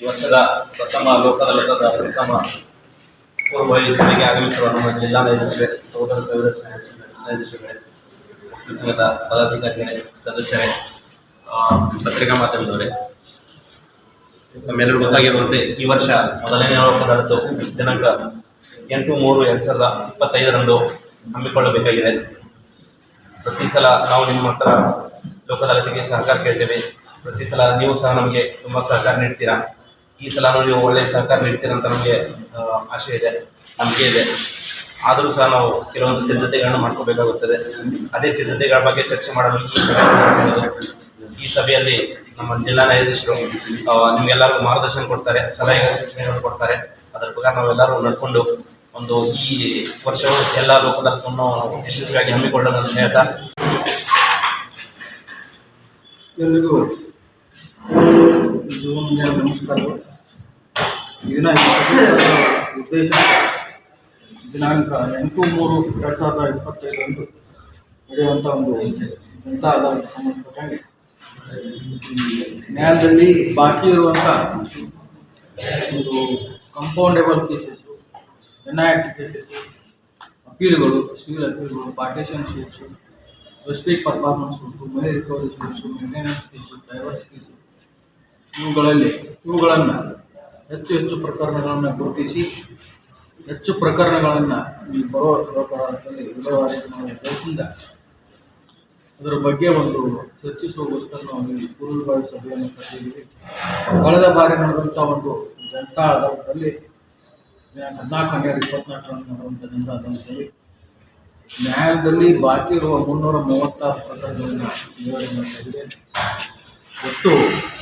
ಈ ವರ್ಷದ ಪ್ರಥಮ ಲೋಕದಲ್ಲದ ಪ್ರಥಮ ಪೂರ್ವ ಸಭೆಗೆ ಆಗಮಿಸುವ ನಮ್ಮ ಜಿಲ್ಲಾ ನ್ಯಾಯಾಧೀಶರೇ, ಸಹೋದರ ಸಹೋದರ ಸಂಘದ ಪದಾಧಿಕಾರಿಗಳೇ, ಸದಸ್ಯರೇ ಪತ್ರಿಕಾ ಮಾಧ್ಯಮದವರೇ. ನಮ್ಮೆಲ್ಲರೂ ಗೊತ್ತಾಗಿರುವಂತೆ ಈ ವರ್ಷ ಮೊದಲನೇ ಲೋಕದಾಳತು ದಿನಾಂಕ ಎಂಟು ಮೂರು ಎರಡ್ ಸಾವಿರದ ಇಪ್ಪತ್ತೈದರಂದು ಹಮ್ಮಿಕೊಳ್ಳಬೇಕಾಗಿದೆ. ಪ್ರತಿ ಸಲ ನಾವು ನಿಮ್ಮ ಹತ್ರ ಲೋಕದಾಳತಿಗೆ ಸಹಕಾರ ಕೇಳ್ತೇವೆ. ಪ್ರತಿ ಸಲ ನೀವು ಸಹ ನಮಗೆ ತುಂಬ ಸಹಕಾರ ನೀಡ್ತೀರಾ? ಈ ಸಲ ನೀವು ಒಳ್ಳೆಯ ಸಹಕಾರ ನೀಡ್ತೀರಂತ ನಮಗೆ ಆಶೆ ಇದೆ, ನಂಬಿಕೆ ಇದೆ. ಆದರೂ ಸಹ ನಾವು ಕೆಲವೊಂದು ಸಿದ್ಧತೆಗಳನ್ನು ಮಾಡ್ಕೋಬೇಕಾಗುತ್ತದೆ. ಅದೇ ಸಿದ್ಧತೆಗಳ ಬಗ್ಗೆ ಚರ್ಚೆ ಮಾಡಲು ಈ ಸಭೆ ಈ ಸಭೆಯಲ್ಲಿ ನಮ್ಮ ಜಿಲ್ಲಾ ನ್ಯಾಯಾಧೀಶರು ನಿಮ್ಗೆಲ್ಲರಿಗೂ ಮಾರ್ಗದರ್ಶನ ಕೊಡ್ತಾರೆ, ಸಲಹೆ ಸೂಚನೆಗಳು ಕೊಡ್ತಾರೆ. ಅದರ ಪ್ರಕಾರ ನಾವೆಲ್ಲರೂ ನಡ್ಕೊಂಡು ಒಂದು ಈ ವರ್ಷವು ಎಲ್ಲ ಲೋಕದಲ್ಲೂ ಯಶಸ್ವಿಯಾಗಿ ಹಮ್ಮಿಕೊಳ್ಳೋಣ ಅಂತ ಹೇಳ್ತಾ. ಎಲ್ಲರಿಗೂ ನಮಸ್ಕಾರಗಳು ದಿನ ಉದ್ದೇಶ ದಿನಾಂಕ ಎಂಟು ಮೂರು ಎರಡು ಸಾವಿರದ ಇಪ್ಪತ್ತೈದರಂದು ನಡೆಯುವಂಥ ಒಂದು ಜನತಾ ಆಧಾರಕ್ಕೆ ಸಂಬಂಧಪಟ್ಟಂಗೆ ನ್ಯಾಯಾಲಯದಲ್ಲಿ ಬಾಕಿ ಇರುವಂಥ ಒಂದು compoundable cases N I act cases ಅಪೀಲ್ಗಳು civil ಅಪೀಲ್ಗಳು ಪಾರ್ಟೇಷನ್ ಸೂಟ್ಸು ಸ್ಪೆಸಿಫಿಕ್ ಪರ್ಫಾರ್ಮೆನ್ಸ್ ಉಂಟು money recovery suits maintenance case divorce case ಇವುಗಳಲ್ಲಿ ಇವುಗಳನ್ನು ಹೆಚ್ಚು ಹೆಚ್ಚು ಪ್ರಕರಣಗಳನ್ನು ಗುರುತಿಸಿ, ಹೆಚ್ಚು ಪ್ರಕರಣಗಳನ್ನು ಈ ಬರುವ ಲೋಕದಲ್ಲಿ ನಾವು ಉದ್ದೇಶದಿಂದ ಅದರ ಬಗ್ಗೆ ಒಂದು ಚರ್ಚಿಸುವಗೋಸ್ಕರ ನಾವು ಈ ಪೂರ್ವಭಾವಿ ಸಭೆಯನ್ನು ಕರೆದಿದ್ದೀವಿ. ಕಳೆದ ಬಾರಿ ನಡೆದಂಥ ಒಂದು ಜನತಾ ಆಧಾರದಲ್ಲಿ ಹದಿನಾಲ್ಕು ಹನ್ನೆರಡು ಇಪ್ಪತ್ನಾಲ್ಕರಂದು ನಡೆದಂಥ ಜನತಾ ಆಧಾರದಲ್ಲಿ ನ್ಯಾಯಾಲಯದಲ್ಲಿ ಬಾಕಿ ಇರುವ ಮುನ್ನೂರ ಮೂವತ್ತಾರು ಪ್ರಕರಣಗಳನ್ನು ವಿವರಣೆ ಮಾಡ್ತಾಯಿದೆ ಒಟ್ಟು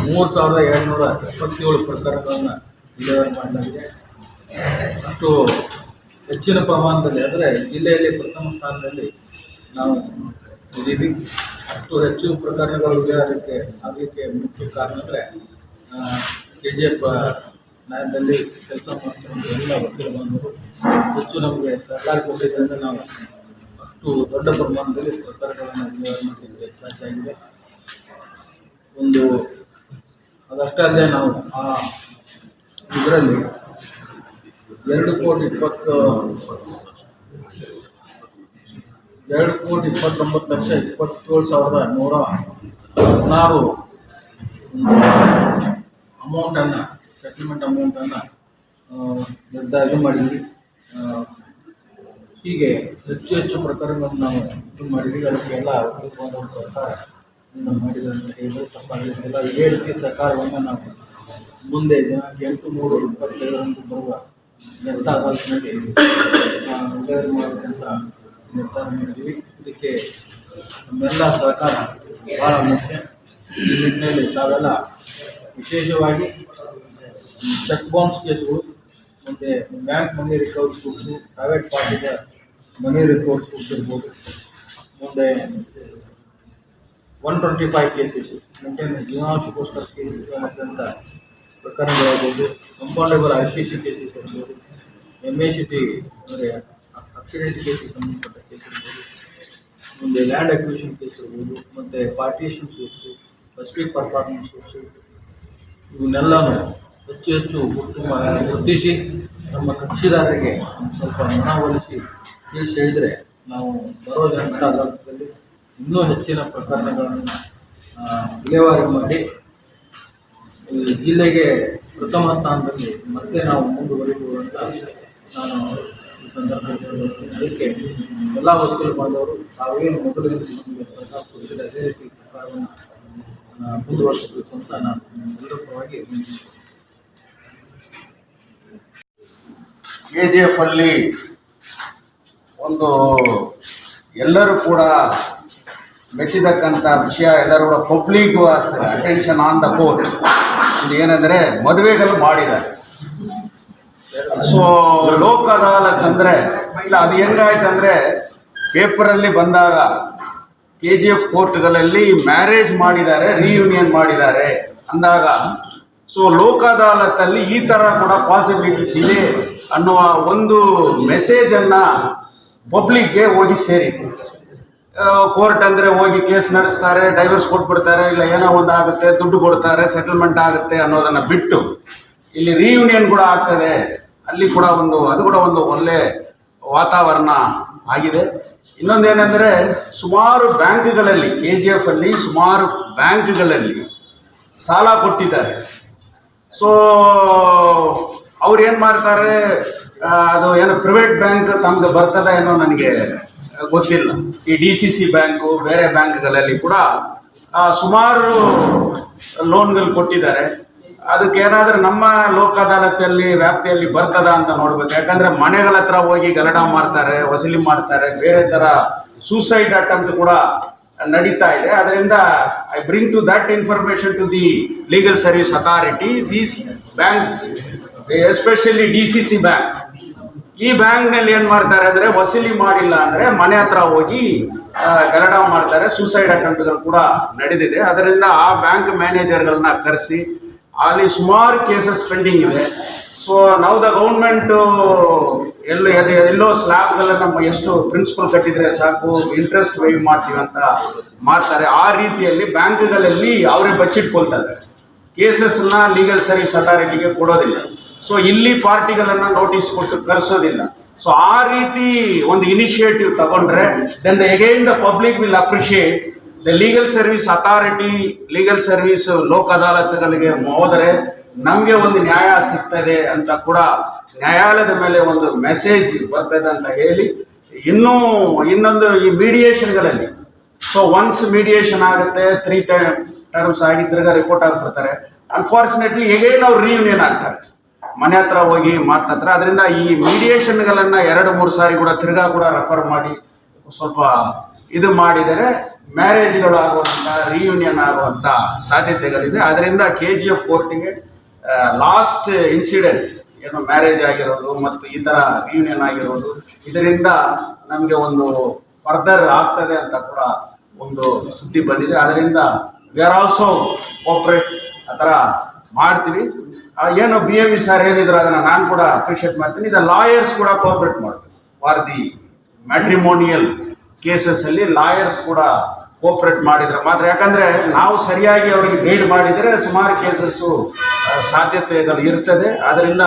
ಮೂರು ಸಾವಿರದ ಏಳ್ನೂರ ಎಪ್ಪತ್ತೇಳು ಪ್ರಕರಣಗಳನ್ನು ವಿಲೇವಾರಿ ಮಾಡಲಾಗಿದೆ ಅಷ್ಟು ಹೆಚ್ಚಿನ ಪ್ರಮಾಣದಲ್ಲಿ ಅಂದರೆ ಜಿಲ್ಲೆಯಲ್ಲಿ ಪ್ರಥಮ ಸ್ಥಾನದಲ್ಲಿ ನಾವು ಇದ್ದೀವಿ. ಅಷ್ಟು ಹೆಚ್ಚು ಪ್ರಕರಣಗಳು ಅದಕ್ಕೆ ಆಗಲಿಕ್ಕೆ ಮುಖ್ಯ ಕಾರಣ ಅಂದರೆ ಕೆ ಜಿ ಎಫ್ ನ್ಯಾಯದಲ್ಲಿ ಕೆಲಸ ಮಾಡ್ತಕ್ಕಂಥ ಎಲ್ಲ ವಕೀಲ ಬಂದರು ಹೆಚ್ಚು ನಮಗೆ ಸಹಕಾರ ಕೊಟ್ಟಿದ್ದರಿಂದ ನಾವು ಅಷ್ಟು ದೊಡ್ಡ ಪ್ರಮಾಣದಲ್ಲಿ ಪ್ರಕರಣಗಳನ್ನು ವಿಲೇವಾರಿ ಮಾಡಲಿಕ್ಕೆ ಸಾಧ್ಯ ಆಗಿದೆ. ಒಂದು, ಅದಷ್ಟೇ ಅಲ್ಲದೆ ನಾವು ಆ ಇದರಲ್ಲಿ ಎರಡು ಕೋಟಿ ಇಪ್ಪತ್ತು ಎರಡು ಕೋಟಿ ಇಪ್ಪತ್ತೊಂಬತ್ತು ಲಕ್ಷ ಇಪ್ಪತ್ತೇಳು ಸಾವಿರದ ನೂರ ಹದಿನಾರು ಅಮೌಂಟನ್ನು ಸೆಟಲ್ಮೆಂಟ್ ಅಮೌಂಟನ್ನು ನಿರ್ಧಾರ ಮಾಡಿದ್ವಿ. ಹೀಗೆ ಹೆಚ್ಚು ಹೆಚ್ಚು ಪ್ರಕರಣಗಳನ್ನು ನಾವು ಇದು ಮಾಡಿದ್ವಿ. ಅದಕ್ಕೆಲ್ಲ ಎಲ್ಲ ಮಾಡಿದೆ ಅಂತ ಹೇಳಿದ್ರೆ ತಪ್ಪಾಗಲಿಕ್ಕಿಲ್ಲ ಇದೇ ರೀತಿಯ ಸರ್ಕಾರವನ್ನು ನಾವು ಮುಂದೆ ದಿನಾಂಕ ಎಂಟು, ಮೂರು, ಇಪ್ಪತ್ತೈದರಂದು ಬರುವ ಜನತಾ ಅದಾಲತ್ನಲ್ಲಿ ವಿಲೇವಾರಿ ಮಾಡಬೇಕಂತ ನಿರ್ಧಾರ ಮಾಡಿದ್ದೀವಿ. ಇದಕ್ಕೆ ನಮ್ಮೆಲ್ಲ ಸಹಕಾರ ಭಾಳ ಮುಖ್ಯ. ಈ ನಿಟ್ಟಿನಲ್ಲಿ ತಾವೆಲ್ಲ ವಿಶೇಷವಾಗಿ ಚೆಕ್ ಬೌನ್ಸ್ ಕೇಸ್ಗಳು ಮತ್ತು bank money recovery suits private ಪಾರ್ಟಿಗೆ ಮನಿ ರಿಕವರಿ ಸೂಟ್ಸ್ ಇರ್ಬೋದು ಮುಂದೆ one twenty five cases maintain ಜೀವನಾಂಶಕ್ಕೋಸ್ಕರ ಆದಂಥ ಪ್ರಕರಣಗಳಾಗ್ಬೋದು compoundable I C C cases ಇರ್ಬೋದು ಎಂ ಎ ಸಿ ಟಿ ಅಂದರೆ ಆಕ್ಸಿಡೆಂಟ್ ಕೇಸಿಗೆ ಸಂಬಂಧಪಟ್ಟ ಕೇಸ್ ಇರ್ಬೋದು ಮುಂದೆ ಲ್ಯಾಂಡ್ ಅಕ್ವಿಷನ್ ಕೇಸ್ ಇರ್ಬೋದು ಮತ್ತು partition suits specific performance suits ಇವನ್ನೆಲ್ಲನೂ ಹೆಚ್ಚು ಹೆಚ್ಚು ಉತ್ತಮ ಗುರುತಿಸಿ ನಮ್ಮ ಕಕ್ಷಿದಾರರಿಗೆ ಸ್ವಲ್ಪ ಮನವೊಲಿಸಿ ತಿಳಿಸಿ ಹೇಳಿದರೆ ನಾವು ಬರೋ ಜನತಾ ಅದಾಲತ್ನಲ್ಲಿ ಇನ್ನೂ ಹೆಚ್ಚಿನ ಪ್ರಕರಣಗಳನ್ನು ವಿಲೇವಾರಿ ಮಾಡಿ ಜಿಲ್ಲೆಗೆ ಪ್ರಥಮ ಸ್ಥಾನದಲ್ಲಿ ಮತ್ತೆ ನಾವು ಮುಂದುವರಿಯುವಂತ ನಾನು ಈ ಸಂದರ್ಭದಲ್ಲಿ. ಅದಕ್ಕೆ ಎಲ್ಲ ವಕೀಲ ಬಾಂಧವರು ತಾವೇನು ಮೊದಲು ನಮಗೆ ಸಹಕಾರ ಕೊಟ್ಟಿದ್ದಾರೆ ಅದೇ ರೀತಿ ಪ್ರಕಾರವನ್ನು ಮುಂದುವರಿಸಬೇಕು ಅಂತ ನಾನು ಎಲ್ಲರ ಕೆ ಜಿ ಎಫ್ ಅಲ್ಲಿ ಒಂದು ಎಲ್ಲರೂ ಕೂಡ ಮೆಚ್ಚಿದಕ್ಕಂಥ ವಿಷಯ ಎಲ್ಲರೂ ಕೂಡ public attention on the court ಇದು ಏನಂದರೆ ಮದುವೆಗಳು ಮಾಡಿದ್ದಾರೆ. ಸೊ ಲೋಕ ಅದಾಲತ್ ಅಂದರೆ ಇಲ್ಲ, ಅದು ಹೆಂಗಾಯ್ತಂದ್ರೆ, ಪೇಪರಲ್ಲಿ ಬಂದಾಗ ಕೆ ಜಿ ಎಫ್ ಕೋರ್ಟ್ಗಳಲ್ಲಿ ಮ್ಯಾರೇಜ್ ಮಾಡಿದ್ದಾರೆ ರಿಯೂನಿಯನ್ ಮಾಡಿದ್ದಾರೆ ಅಂದಾಗ ಸೊ ಲೋಕ ಅದಾಲತ್ತಲ್ಲಿ ಈ ಥರ ಕೂಡ ಪಾಸಿಬಿಲಿಟೀಸ್ ಇದೆ ಅನ್ನುವ ಒಂದು ಮೆಸೇಜನ್ನು ಪಬ್ಲಿಕ್ಗೆ ಹೋಗಿ ಸೇರಿತು ಕೋರ್ಟ್ ಅಂದರೆ ಹೋಗಿ ಕೇಸ್ ನಡೆಸ್ತಾರೆ ಡೈವರ್ಸ್ ಕೊಟ್ಬಿಡ್ತಾರೆ, ಇಲ್ಲ ಏನೋ ಒಂದು ಆಗುತ್ತೆ, ದುಡ್ಡು ಕೊಡ್ತಾರೆ ಸೆಟಲ್ಮೆಂಟ್ ಆಗುತ್ತೆ ಅನ್ನೋದನ್ನು ಬಿಟ್ಟು ಇಲ್ಲಿ ರೀಯೂನಿಯನ್ ಕೂಡ ಆಗ್ತದೆ. ಅಲ್ಲಿ ಕೂಡ ಒಂದು, ಅದು ಕೂಡ ಒಂದು ಒಳ್ಳೆ ವಾತಾವರಣ ಆಗಿದೆ. ಇನ್ನೊಂದೇನೆಂದರೆ ಸುಮಾರು ಬ್ಯಾಂಕ್ಗಳಲ್ಲಿ ಕೆ ಜಿ ಎಫ್ ಅಲ್ಲಿ ಸುಮಾರು ಬ್ಯಾಂಕ್ಗಳಲ್ಲಿ ಸಾಲ ಕೊಟ್ಟಿದ್ದಾರೆ. ಸೊ ಅವ್ರು ಏನು ಮಾಡ್ತಾರೆ? ಅದು ಏನು ಪ್ರೈವೇಟ್ ಬ್ಯಾಂಕ್ ತಮ್ಗೆ ಬರ್ತದ ಏನೋ ನನಗೆ ಗೊತ್ತಿಲ್ಲ. ಈ ಡಿ ಸಿ ಸಿ ಬ್ಯಾಂಕು, ಬೇರೆ ಬ್ಯಾಂಕ್ಗಳಲ್ಲಿ ಕೂಡ ಸುಮಾರು ಲೋನ್ಗಳು ಕೊಟ್ಟಿದ್ದಾರೆ. ಅದಕ್ಕೆ ಏನಾದರೂ ನಮ್ಮ ಲೋಕ ಅದಾಲತಲ್ಲಿ ವ್ಯಾಪ್ತಿಯಲ್ಲಿ ಬರ್ತದ ಅಂತ ನೋಡ್ಬೇಕು. ಯಾಕಂದ್ರೆ ಮನೆಗಳ ಹತ್ರ ಹೋಗಿ ಗಲಾಟ ಮಾಡ್ತಾರೆ, ವಸೂಲಿ ಮಾಡ್ತಾರೆ, ಬೇರೆ ತರ ಸೂಸೈಡ್ ಅಟೆಂಪ್ಟ್ ಕೂಡ ನಡೀತಾ ಇದೆ. ಅದರಿಂದ I bring to that information to the legal service authority these banks especially D C C bank ಈ ಬ್ಯಾಂಕ್ನಲ್ಲಿ ಏನ್ ಮಾಡ್ತಾರೆ ಅಂದ್ರೆ ವಸೂಲಿ ಮಾಡಿಲ್ಲ ಅಂದ್ರೆ ಮನೆ ಹತ್ರ ಹೋಗಿ ಗಲಾಟ ಮಾಡ್ತಾರೆ. ಸೂಸೈಡ್ ಅಟೆಂಪ್ಟ್ಗಳು ಕೂಡ ನಡೆದಿದೆ. ಅದರಿಂದ ಆ ಬ್ಯಾಂಕ್ ಮ್ಯಾನೇಜರ್ಗಳನ್ನ ಕರೆಸಿ, ಅಲ್ಲಿ ಸುಮಾರು ಕೇಸಸ್ ಪೆಂಡಿಂಗ್ ಇದೆ. ಸೊ ನಾವು ದ ಗೌರ್ಮೆಂಟ್ ಎಲ್ಲೋ ಎಲ್ಲೋ ಸ್ಲ್ಯಾಬ್ಗಳನ್ನ ಎಷ್ಟು ಪ್ರಿನ್ಸಿಪಲ್ ಕಟ್ಟಿದ್ರೆ ಸಾಕು ಇಂಟ್ರೆಸ್ಟ್ ವೈವ್ ಮಾಡ್ತೀವಿ ಅಂತ ಮಾಡ್ತಾರೆ. ಆ ರೀತಿಯಲ್ಲಿ ಬ್ಯಾಂಕ್ಗಳಲ್ಲಿ ಅವರೇ ಬಚ್ಚಿಟ್ಕೊಳ್ತಾರೆ. ಕೇಸಸ್ನ ಲೀಗಲ್ ಸರ್ವಿಸ್ ಅಥಾರಿಟಿಗೆ ಕೊಡೋದಿಲ್ಲ. ಸೊ ಇಲ್ಲಿ ಪಾರ್ಟಿಗಳನ್ನ ನೋಟಿಸ್ ಕೊಟ್ಟು ಕರೆಸೋದಿಲ್ಲ. ಸೊ ಆ ರೀತಿ ಒಂದು ಇನಿಷಿಯೇಟಿವ್ ತಗೊಂಡ್ರೆ then the again the public will appreciate the legal service authority legal service ಲೋಕ ಅದಾಲತ್ಗಳಿಗೆ ಹೋದರೆ ನಮಗೆ ಒಂದು ನ್ಯಾಯ ಸಿಗ್ತದೆ ಅಂತ ಕೂಡ ನ್ಯಾಯಾಲಯದ ಮೇಲೆ ಒಂದು ಮೆಸೇಜ್ ಬರ್ತದೆ ಅಂತ ಹೇಳಿ, ಇನ್ನೂ ಇನ್ನೊಂದು ಈ ಮೀಡಿಯೇಷನ್ಗಳಲ್ಲಿ ಸೊ ಒನ್ಸ್ ಮೀಡಿಯೇಷನ್ ಆಗುತ್ತೆ ತ್ರೀ ಟೈಮ್ ಟರ್ಮ್ಸ್ ಆಗಿ ರಿಪೋರ್ಟ್ ಆಗ್ಬಿಡ್ತಾರೆ ಅನ್ಫಾರ್ಚುನೇಟ್ಲಿ ಎಗೈನ್ ಅವ್ರು ರಿಯೂನಿಯನ್ ಆಗ್ತಾರೆ. ಮನೆ ಹತ್ರ ಹೋಗಿ ಮಾತಾಡ್ತಾರೆ. ಅದರಿಂದ ಈ ಮೀಡಿಯೇಷನ್ಗಳನ್ನ ಎರಡು, ಮೂರು ಸಾರಿ ಕೂಡ ತಿರ್ಗಾ ಕೂಡ ರೆಫರ್ ಮಾಡಿ ಸ್ವಲ್ಪ ಇದು ಮಾಡಿದರೆ ಮ್ಯಾರೇಜ್ಗಳು ಆಗುವಂಥ ರೀಯೂನಿಯನ್ ಆಗುವಂತ ಸಾಧ್ಯತೆಗಳಿದೆ. ಅದರಿಂದ ಕೆ ಜಿ ಎಫ್ ಕೋರ್ಟಿಗೆ ಲಾಸ್ಟ್ ಇನ್ಸಿಡೆಂಟ್ ಏನು ಮ್ಯಾರೇಜ್ ಆಗಿರೋದು ಮತ್ತು ಈ ತರ ರಿಯೂನಿಯನ್ ಆಗಿರೋದು, ಇದರಿಂದ ನಮಗೆ ಒಂದು ಫರ್ದರ್ ಆಗ್ತದೆ ಅಂತ ಕೂಡ ಒಂದು ಸುದ್ದಿ ಬಂದಿದೆ. ಅದರಿಂದ ವಿ ಆರ್ ಆಲ್ಸೋ ಕೋಪರೇಟ್ ಆ ಥರ ಮಾಡ್ತೀವಿ. ಏನು ಬಿ ಎಂ ಇ ಸರ್ ಹೇಳಿದ್ರು ಅದನ್ನು ನಾನು ಕೂಡ ಅಪ್ರಿಷಿಯೇಟ್ ಮಾಡ್ತೀನಿ. ಇದು ಲಾಯರ್ಸ್ ಕೂಡ ಕೋಪರೇಟ್ ಮಾಡ್ತೀವಿ. ಫಾರ್ ದಿ ಮ್ಯಾಟ್ರಿಮೋನಿಯಲ್ ಕೇಸಸ್ ಅಲ್ಲಿ ಲಾಯರ್ಸ್ ಕೂಡ ಕೋಪರೇಟ್ ಮಾಡಿದ್ರೆ. ಮಾತ್ರ ಯಾಕಂದರೆ ನಾವು ಸರಿಯಾಗಿ ಅವರಿಗೆ ಗೈಡ್ ಮಾಡಿದರೆ ಸುಮಾರು ಕೇಸಸ್ಸು ಸಾಧ್ಯತೆಗಳು ಇರ್ತದೆ. ಅದರಿಂದ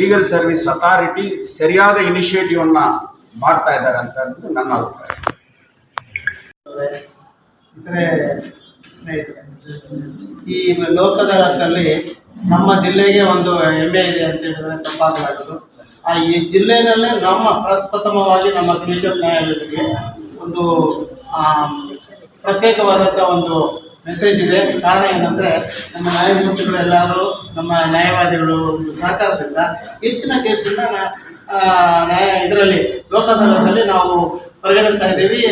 ಲೀಗಲ್ ಸರ್ವಿಸ್ ಅಥಾರಿಟಿ ಸರಿಯಾದ ಇನಿಷಿಯೇಟಿವ್ ಅನ್ನ ಮಾಡ್ತಾ ಇದ್ದಾರೆ ಅಂತ ನನ್ನ ಅಭಿಪ್ರಾಯ. ಇತರೆ ಸ್ನೇಹಿತರೆ, ಈ ಲೋಕದಾಳತ್ನಲ್ಲಿ ನಮ್ಮ ಜಿಲ್ಲೆಗೆ ಒಂದು ಹೆಮ್ಮೆ ಇದೆ ಅಂತ ಹೇಳಿದ್ರೆ ತಪ್ಪಾಗಲಾಗದು ಆ ಈ ಜಿಲ್ಲೆಯಲ್ಲೇ ನಮ್ಮ ಪ್ರಥಮವಾಗಿ ನಮ್ಮ ಡಿವಿಷನ್ ನ್ಯಾಯಾಲಯಗಳಿಗೆ ಒಂದು ಪ್ರತ್ಯೇಕವಾದಂಥ ಒಂದು ಮೆಸೇಜ್ ಇದೆ. ಕಾರಣ ಏನಂದರೆ, ನಮ್ಮ ನ್ಯಾಯಮೂರ್ತಿಗಳು ಎಲ್ಲರೂ ನಮ್ಮ ನ್ಯಾಯವಾದಿಗಳು ಒಂದು ಸಹಕಾರದಿಂದ ಹೆಚ್ಚಿನ ಕೇಸನ್ನ ನ್ಯಾಯ ಇದರಲ್ಲಿ ಲೋಕದಲ್ಲಿ ನಾವು ಪರಿಗಣಿಸ್ತಾ ಇದ್ದೀವಿ.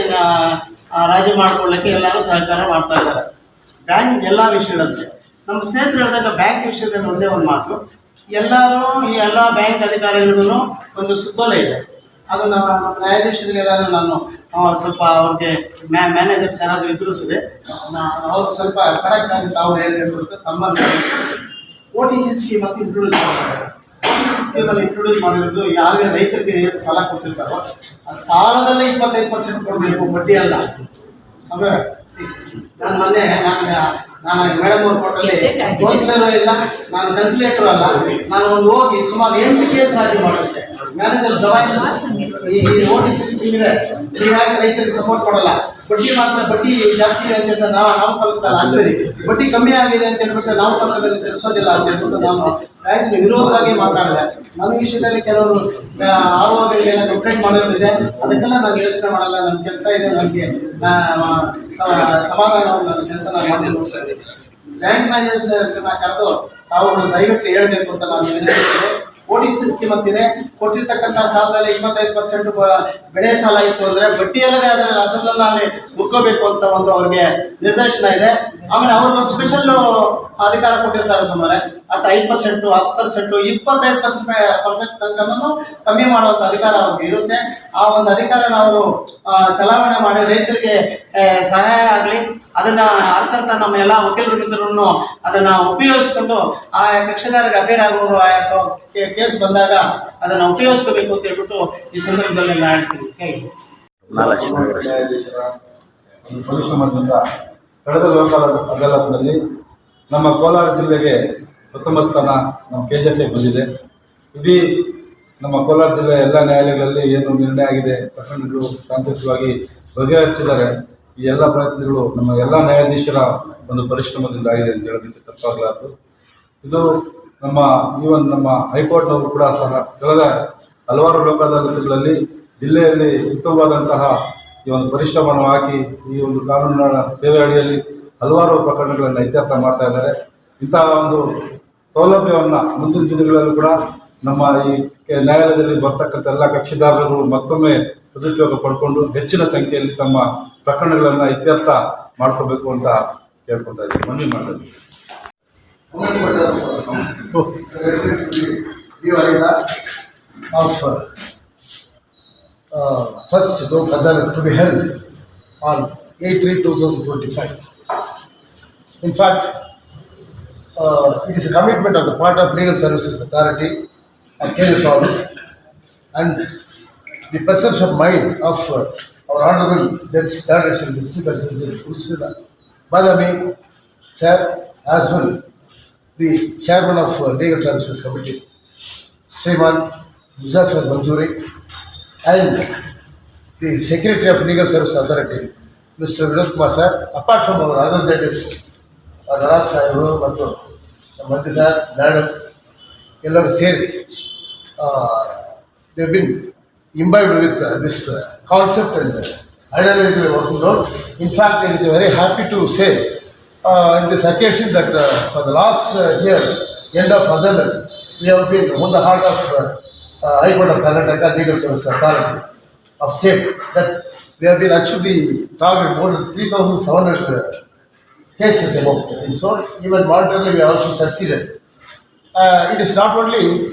ರಾಜಿ ಮಾಡ್ಕೊಳ್ಳಿಕ್ಕೆ ಎಲ್ಲರೂ ಸಹಕಾರ ಮಾಡ್ತಾ ಇದ್ದಾರೆ. ಬ್ಯಾಂಕ್ ಎಲ್ಲ ವಿಷಯದಂತೆ ನಮ್ಮ ಸ್ನೇಹಿತರು ಹೇಳಿದಾಗ ಬ್ಯಾಂಕ್ ವಿಷಯದಲ್ಲಿ ಒಂದೇ ಒಂದು ಮಾತು. ಎಲ್ಲರೂ ಈ ಎಲ್ಲ ಬ್ಯಾಂಕ್ ಅಧಿಕಾರಿಗಳಿಗೂ ಒಂದು ಸುತ್ತೋಲೆ ಇದೆ. ಅದು ನಮ್ಮ ನ್ಯಾಯಾಧೀಶರಿಗೆಲ್ಲ ನಾನು ಸ್ವಲ್ಪ ಅವ್ರಿಗೆ ಮ್ಯಾ, ಮ್ಯಾನೇಜರ್ಸ್ ಯಾರಾದರೂ ಎದುರಿಸಿದೆ ಅವರು ಸ್ವಲ್ಪ ಕರೆಕ್ಟ್ ಆಗಿ ತಾವು ಹೇಳಬೇಕು ತಮ್ಮನ್ನು ಓ ಟಿ ಸಿ ಸ್ಕೀಮ್ ಅಂತ ಇಂಟ್ರೊಡ್ಯೂಸ್ ಮಾಡಿದ್ದಾರೆ ಓ ಟಿ ಸಿ ಸ್ಕೀಮಲ್ಲಿ ಇಂಟ್ರೊಡ್ಯೂಸ್ ಮಾಡಿರೋದು ಯಾರಿಗೆ ರೈತರಿಗೆ ಸಾಲ ಕೊಟ್ಟಿರ್ತಾರೋ, ಆ ಸಾಲದಲ್ಲೇ ಇಪ್ಪತ್ತೈದು ಪರ್ಸೆಂಟ್ ಕೊಡಬೇಕು, ಬಡ್ಡಿ ಅಲ್ಲ. ಸಮಯ. ನಾನು ಮೊನ್ನೆ ನಾನು ನಾನು ಮೇಡಮ್ ಅವ್ರ ಕೊಟ್ಟಲ್ಲಿ ಕೌನ್ಸಿಲರು ಇಲ್ಲ ನಾನು ಕನ್ಸಿಲೇಟರ್ ಅಲ್ಲ. ನಾನು ಒಂದು ಹೋಗಿ ಸುಮಾರು ಎಂಟು ಕೇಸ್ ರಾಜಿ ಮಾಡಿಸಿದೆ ಮ್ಯಾನೇಜರ್ ಜವಾಬ್ದಾರಿ ಈ ಓಟಿಂಗ್ ಟಿ ಸಿ ಸ್ಕೀಮ್ ಇದೆ ಹೀಗಾಗಿ ರೈತರಿಗೆ ಸಪೋರ್ಟ್ ಮಾಡಲ್ಲ ಬಡ್ಡಿ ಮಾತ್ರ, ಬಡ್ಡಿ ಜಾಸ್ತಿ ಇದೆ ಅಂತ ನಾವು ನಾವು ಕಲಿತಲ್ಲ ಆಗ್ತದೆ ಬಡ್ಡಿ ಕಮ್ಮಿ ಆಗಿದೆ ಅಂತ ಹೇಳ್ಬಿಟ್ಟು ನಾವು ಕಲಿತದಲ್ಲಿ ತಿಳಿಸೋದಿಲ್ಲ ಅಂತ ಹೇಳ್ಬಿಟ್ಟು ನಾನು ಬ್ಯಾಂಕ್ ವಿರೋಧವಾಗಿ ಮಾತಾಡಿದೆ. ನನ್ನ ವಿಷಯದಲ್ಲಿ ಕೆಲವರು ಆರೋಗ್ಯ ಕಂಪ್ಲೇಂಟ್ ಮಾಡೋದಿದೆ ಅದಕ್ಕೆಲ್ಲ ನಾನು ಯೋಚನೆ ಮಾಡಲ್ಲ. ನನ್ನ ಕೆಲಸ ಇದೆ, ನನಗೆ ಸಮಾಧಾನವನ್ನು ನನ್ನ ಕೆಲಸ ನಾನು ಮಾಡಿ ಬ್ಯಾಂಕ್ ಮ್ಯಾನೇಜರ್ಸ್ ಕರೆದು, ತಾವು ದಯವಿಟ್ಟು ಹೇಳಬೇಕು ಅಂತ ನಾನು ವಿನಂತಿಸಿದೆ ಸಿಸ್ಟಮ್ ಅಂತಿದೆ ಕೊಟ್ಟಿರ್ತಕ್ಕಂಥ ಸಾಲದಲ್ಲಿ ಇಪ್ಪತ್ತೈದು ಪರ್ಸೆಂಟ್ ಬೆಳೆ ಸಾಲ ಇತ್ತು ಅಂದ್ರೆ ಬಡ್ಡಿ ಅಲ್ಲದೆ ಅದರ ಅಲ್ಲಿ ಮುಕ್ಕೋಬೇಕು ಅಂತ ಒಂದು ಅವ್ರಿಗೆ ನಿರ್ದೇಶನ ಇದೆ. ಆಮೇಲೆ ಅವ್ರಿಗೆ ಒಂದು ಸ್ಪೆಷಲ್ ಅಧಿಕಾರ ಕೊಟ್ಟಿರ್ತಾರೆ ಸುಮಾರೆ. ಅಥವಾ ಐದು ಪರ್ಸೆಂಟ್ ಹತ್ತು ಪರ್ಸೆಂಟ್ ಇಪ್ಪತ್ತೈದು ಪರ್ಸೆಂಟ್ ಪರ್ಸೆಂಟ್ ತನಕನೂ ಕಮ್ಮಿ ಮಾಡುವಂತ ಅಧಿಕಾರ ಅವ್ರಿಗೆ ಇರುತ್ತೆ. ಆ ಒಂದು ಅಧಿಕಾರ ನಾವು ಚಲಾವಣೆ ಮಾಡಿ ರೈತರಿಗೆ ಸಹಾಯ ಆಗಲಿ ಅದನ್ನ ಅರ್ಥಂತ ನಮ್ಮ ಎಲ್ಲ ವಕೀಲರು ಮಿತ್ರರನ್ನು ಅದನ್ನ ಉಪಯೋಗಿಸ್ಕೊಂಡು ಆ ಕಕ್ಷಿದಾರರಿಗೆ ಅಪೇರ್ ಆಗುವವರು ಆ ಕೇಸ್ ಬಂದಾಗ ಅದನ್ನ ಉಪಯೋಗಿಸ್ಕೋಬೇಕು ಅಂತ ಹೇಳ್ಬಿಟ್ಟು ಈ ಸಂದರ್ಭದಲ್ಲಿ ನಾನು ಹೇಳ್ತೀನಿ. ಕಳೆದ ಲೋಕ ಅದಾಲತ್ನಲ್ಲಿ ನಮ್ಮ ಕೋಲಾರ ಜಿಲ್ಲೆಗೆ ಪ್ರಥಮ ಸ್ಥಾನ ನಮ್ಮ ಕೆ ಜಿ ಎಫ್ಗೆ ಬಂದಿದೆ. ಇಡೀ ನಮ್ಮ ಕೋಲಾರ ಜಿಲ್ಲೆಯ ಎಲ್ಲ ನ್ಯಾಯಾಲಯಗಳಲ್ಲಿ ಏನು ನಿರ್ಣಯ ಆಗಿದೆ, ಪ್ರಕರಣಗಳು ತಾಂತ್ರಿಕವಾಗಿ ಬಗೆಹರಿಸಿದ್ದಾರೆ. ಈ ಎಲ್ಲ ಪ್ರಯತ್ನಗಳು ನಮ್ಮ ಎಲ್ಲ ನ್ಯಾಯಾಧೀಶರ ಒಂದು ಪರಿಶ್ರಮದಿಂದ ಆಗಿದೆ ಅಂತ ಹೇಳೋದಕ್ಕೆ ತಪ್ಪಾಗಲಾರದು. ಇದು ನಮ್ಮ ಈವನ್ ನಮ್ಮ ಹೈಕೋರ್ಟ್ನವರು ಕೂಡ ಸಹ ಕಳೆದ ಹಲವಾರು ಲೋಕಾದಾಲತ್ಗಳಲ್ಲಿ ಜಿಲ್ಲೆಯಲ್ಲಿ ಉತ್ತಮವಾದಂತಹ ಈ ಒಂದು ಪರಿಶ್ರಮವನ್ನು ಹಾಕಿ ಈ ಒಂದು ಕಾನೂನಿನ ಸೇವೆ ಅಡಿಯಲ್ಲಿ ಹಲವಾರು ಪ್ರಕರಣಗಳನ್ನು ಇತ್ಯರ್ಥ ಮಾಡ್ತಾ ಇದ್ದಾರೆ. ಇಂತಹ ಒಂದು ಸೌಲಭ್ಯವನ್ನು ಮುಂದಿನ ದಿನಗಳಲ್ಲೂ ಕೂಡ ನಮ್ಮ ಈ ನ್ಯಾಯಾಲಯದಲ್ಲಿ ಬರ್ತಕ್ಕಂಥ ಎಲ್ಲ ಕಕ್ಷಿದಾರರು ಮತ್ತೊಮ್ಮೆ ಸದುಪಯೋಗ ಪಡ್ಕೊಂಡು ಹೆಚ್ಚಿನ ಸಂಖ್ಯೆಯಲ್ಲಿ ತಮ್ಮ ಪ್ರಕರಣಗಳನ್ನು ಇತ್ಯರ್ಥ ಮಾಡ್ಕೋಬೇಕು ಅಂತ ಕೇಳ್ಕೊತಾ ಇದ್ದೀನಿ. ಮನವಿ ಮಾಡಿದ್ವಿ of uh, first Lok Adalat to be held on 8-3-2025. In fact, uh, it is a commitment on the part of Legal Services Authority of Kerala Government and the presence of mind of uh, our Honorable Judge Third Division District Usina Badami, sir, as well the Chairman of uh, Legal Services Committee, Sriman Muzaffar Manjuri, and the Secretary of Legal Service Authority, Mr. Vinod Kumar sir, apart from our other that is ನರಾಜ್ ಸಾಹೇಬರು ಮತ್ತು ನಮ್ಮ ಮಂತ್ರಿ sir madam ಎಲ್ಲರೂ ಸೇರಿ they been imbibed with uh, this uh, concept and uh, ideologically working out. In fact, it is very happy to say uh, in this occasion that uh, for the last uh, year, end of Adalat, we uh, High Court of Karnataka Legal Service Authority of state that we have been actually targeted more than 3,700 uh, cases about. And so even monetarily we have also succeeded. Uh, it is not only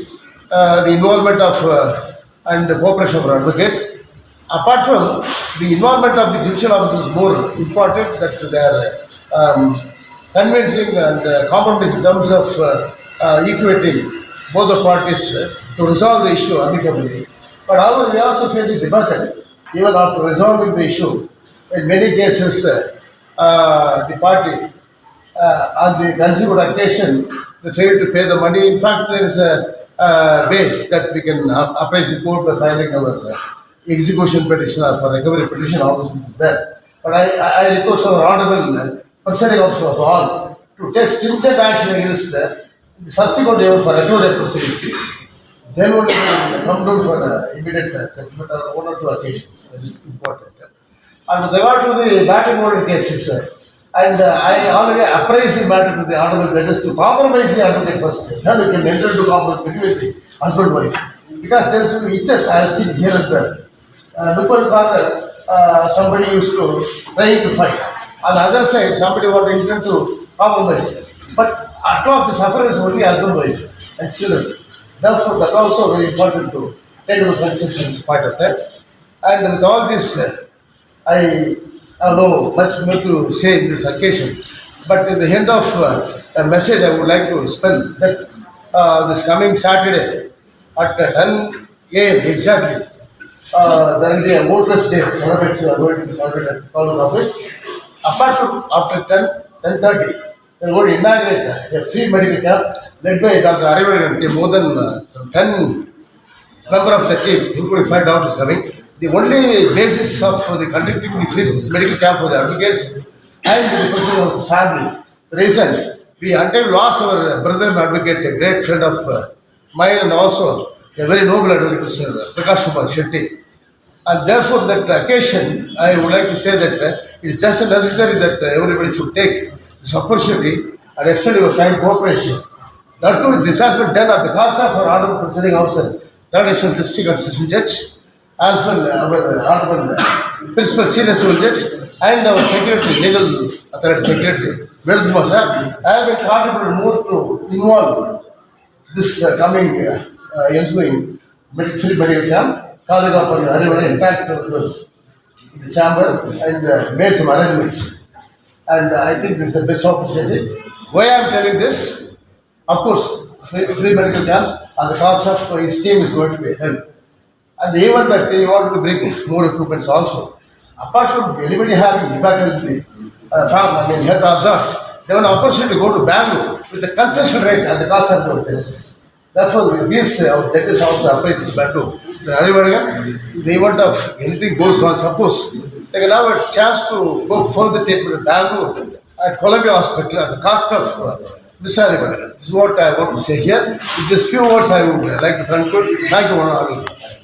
uh, the involvement of uh, and the cooperation of advocates. Apart from the involvement of the judicial officers is more important that they are um, convincing and uh, compromise in terms of uh, uh, equating both the parties uh, to resolve the issue amicably. But however, we also face a debate even after resolving the issue. In many cases, uh, uh, the party uh, on the consumer occasion, they fail to pay the money. In fact, there is a uh, way that we can uh, appraise the court by filing our uh, execution petition or for recovery petition, all those things there. But I, I I request our honorable uh, presiding officer of all to take stringent action against the subsequent even for recovery proceedings. Then only come down for uh, immediate uh, settlement on one or two occasions. That is important. And with regard to the matrimonial cases, uh, and uh, I already appraised the matter to the honorable judges to compromise the advocate first. Then we can enter into compromise the husband and wife. Because there is some itches I have seen here and there. Uh, before father, uh, somebody used to try to fight. On the other side, somebody wanted intend to compromise. But at last the sufferer is only husband, wife and children. Therefore, that also very important to take into consideration as part of that. And with all this, uh, I no much more to say in this occasion. But in the end of uh, a message, I would like to spell that uh, this coming Saturday at uh, 10 a.m. exactly, uh, there will be a voters day celebrated, going to be celebrated at Colony office. Apart from after 10, 10.30, they to inaugurate a free medical camp led by Dr. Arivagan, more than uh, some 10 member of the team, including five doctors coming. The only basis of the conducting the free medical camp for the advocates and the person of his family. Reason we until lost our brother advocate, a great friend of uh, mine and also a very noble advocate, Mr. Prakash Kumar Shetty. And therefore, that occasion, I would like to say that uh, it is just necessary that uh, everybody should take this opportunity and extend your kind cooperation. That too, this has been done at the cost of our honorable presiding officer, third National District and Session Judge, as well uh, our honorable principal senior civil judge, and our secretary, legal authority secretary, Vedant Kumar sir. I have been contributed more to involve this uh, coming uh, uh, ensuing free medical camp, calling up for everyone intact to the the chamber and uh, made some arrangements. And I think this is the best opportunity. Why I am telling this? Of course, free, free medical camps and the cost of his team is going to be held. And even that they want to bring more equipments also. Apart from anybody having the uh, farm, I mean, health hazards, they have an opportunity to go to Bangalore with the concession rate and the cost of the debtors. Therefore, this, uh, debtors also apply this matter. The Harivarga, the event of anything goes wrong, suppose they can have a chance to go further treatment in Bangalore at Columbia Hospital at the cost of uh. Harivarga. This is what I want to say here. With these few words, I would like to conclude. Thank you, Honorable.